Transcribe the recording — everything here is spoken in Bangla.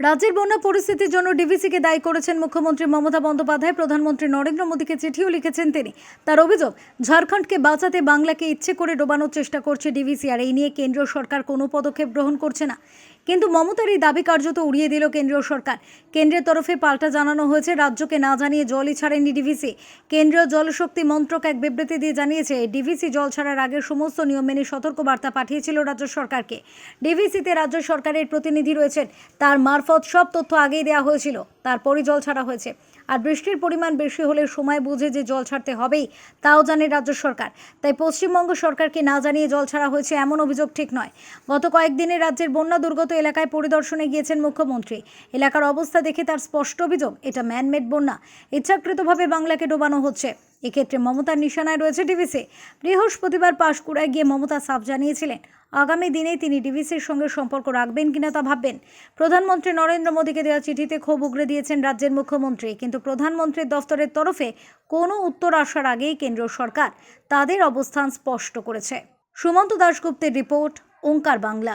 রাজ্যের বন্যা পরিস্থিতির জন্য ডিভিসিকে দায়ী করেছেন মুখ্যমন্ত্রী মমতা বন্দ্যোপাধ্যায়, প্রধানমন্ত্রী নরেন্দ্র মোদীকে চিঠিও লিখেছেন তিনি। তার অভিযোগ, ঝাড়খণ্ডকে বাঁচাতে বাংলাকে ইচ্ছে করে ডোবানোর চেষ্টা করছে ডিভিসি আর এই নিয়ে কেন্দ্রীয় সরকার কোনো পদক্ষেপ গ্রহণ করছে না। কিন্তু মমতার এই দাবি কার্যত উড়িয়ে দিল কেন্দ্রীয় সরকার। কেন্দ্রের তরফে পাল্টা জানানো হয়েছে, রাজ্যকে না জানিয়ে জলই ছাড়েনি ডিভিসি। কেন্দ্রীয় জলশক্তি মন্ত্রক এক বিবৃতি দিয়ে জানিয়েছে, ডিভিসি জল ছাড়ার আগে সমস্ত নিয়ম মেনে সতর্কবার্তা পাঠিয়েছিল রাজ্য সরকারকে। ডিভিসিতে রাজ্য সরকারের প্রতিনিধি রয়েছেন, তার মারফত সব তথ্য আগেই দেওয়া হয়েছিল, তারপরই জল ছাড়া হয়েছে। আর বৃষ্টির পরিমাণ বেশি হলে সময় বুঝে যে জল ছাড়তে হবেই, তাও জানে রাজ্য সরকার। তাই পশ্চিমবঙ্গ সরকারকে না জানিয়ে জল ছাড়া হয়েছে এমন অভিযোগ ঠিক নয়। গত কয়েকদিনে রাজ্যের বন্যা দুর্গত এলাকায় পরিদর্শনে গিয়েছেন মুখ্যমন্ত্রী। এলাকার অবস্থা দেখে তার স্পষ্ট অভিযোগ, এটা ম্যানমেড বন্যা। ইচ্ছাকৃতভাবে বাংলাকে ডোবানো হচ্ছে। এক্ষেত্রে মমতার নিশানায় রয়েছে ডিভিসি। বৃহস্পতিবার পাশকুড়ায় গিয়ে মমতা সাফ জানিয়েছিলেন, আগামী দিনে তিনি ডিভিসির সঙ্গে সম্পর্ক রাখবেন কিনা তা ভাববেন। প্রধানমন্ত্রী নরেন্দ্র মোদীকে দেওয়া চিঠিতে ক্ষোভ উগরে দিয়েছেন রাজ্যের মুখ্যমন্ত্রী, কিন্তু প্রধানমন্ত্রীর দফতরের তরফে কোনো উত্তর আসার আগেই কেন্দ্রীয় সরকার তাদের অবস্থান স্পষ্ট করেছে। সুমন্ত দাশগুপ্তের রিপোর্ট, ওঙ্কার বাংলা।